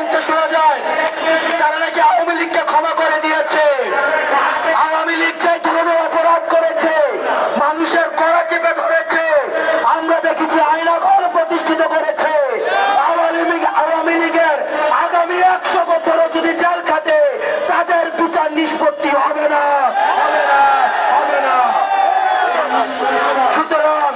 বলতে শোনা যায়, তারা নাকি আওয়ামী লীগকে ক্ষমা করে দিয়েছে। আওয়ামী লীগ যে ধরনের অপরাধ করেছে, মানুষের কড়া চেপে ধরেছে, আমরা দেখেছি আইনা ঘর প্রতিষ্ঠিত করেছে। আওয়ামী লীগ, আওয়ামী লীগের আগামী একশো বছরও যদি জেল খাটে, তাদের বিচার নিষ্পত্তি হবে না হবে না। সুতরাং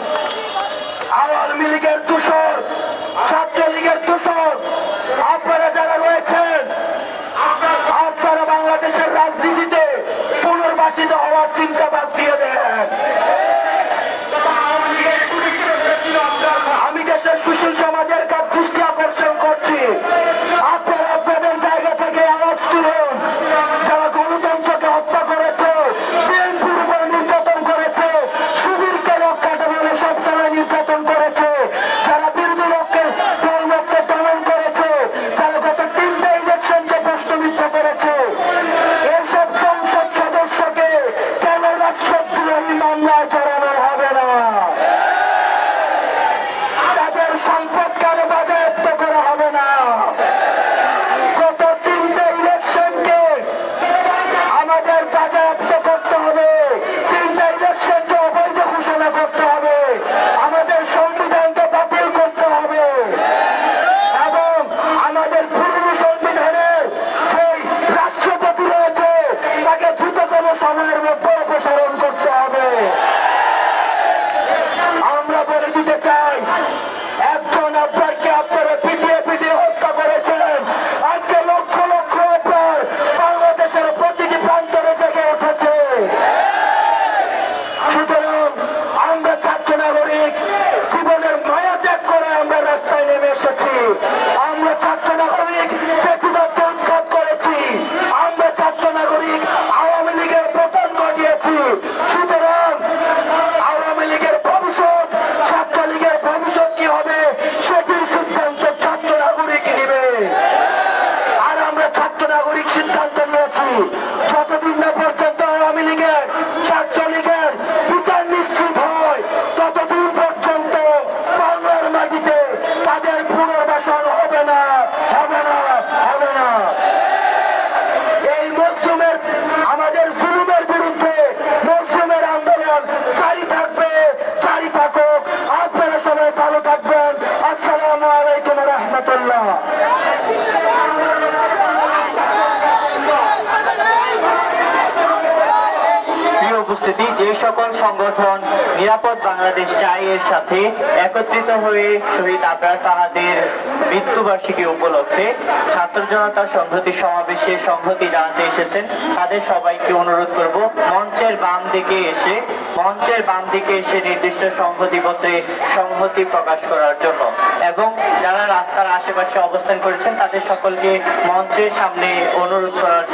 সুতরাং আমরা ছাত্র নাগরিক জীবনের মায়া ত্যাগ করে আমরা রাস্তায় নেমে এসেছি। আমরা ছাত্র উপস্থিতি, যে সকল সংগঠন নিরাপদ বাংলাদেশ চাই এর সাথে একত্রিত হয়ে শহীদ আবরার ফাহাদের মৃত্যুবার্ষিকী উপলক্ষে ছাত্র জনতা সংহতি সমাবেশে সংহতি জানাতে এসেছেন। তাদের সবাইকে অনুরোধ করব, মঞ্চের বাম দিকে এসে, মঞ্চের বাম দিকে এসে নির্দিষ্ট সংহতি পত্রে সংহতি প্রকাশ করার জন্য। এবং যারা রাস্তার আশেপাশে অবস্থান করেছেন, তাদের সকলকে মঞ্চের সামনে অনুরোধ করার,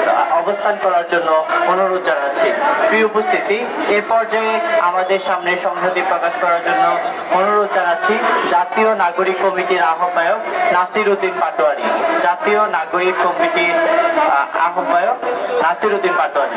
অবস্থান করার জন্য অনুরোধ জানাচ্ছি। প্রিয় উপস্থিতি এ পর্যায়ে আমাদের সামনে সংহতি প্রকাশ করার জন্য অনুরোধ জানাচ্ছি জাতীয় নাগরিক কমিটির আহ্বায়ক নাসির উদ্দিন পাটোয়ারি। জাতীয় নাগরিক কমিটির আহ, আহ্বায়ক নাসির উদ্দিন পাটোয়ারি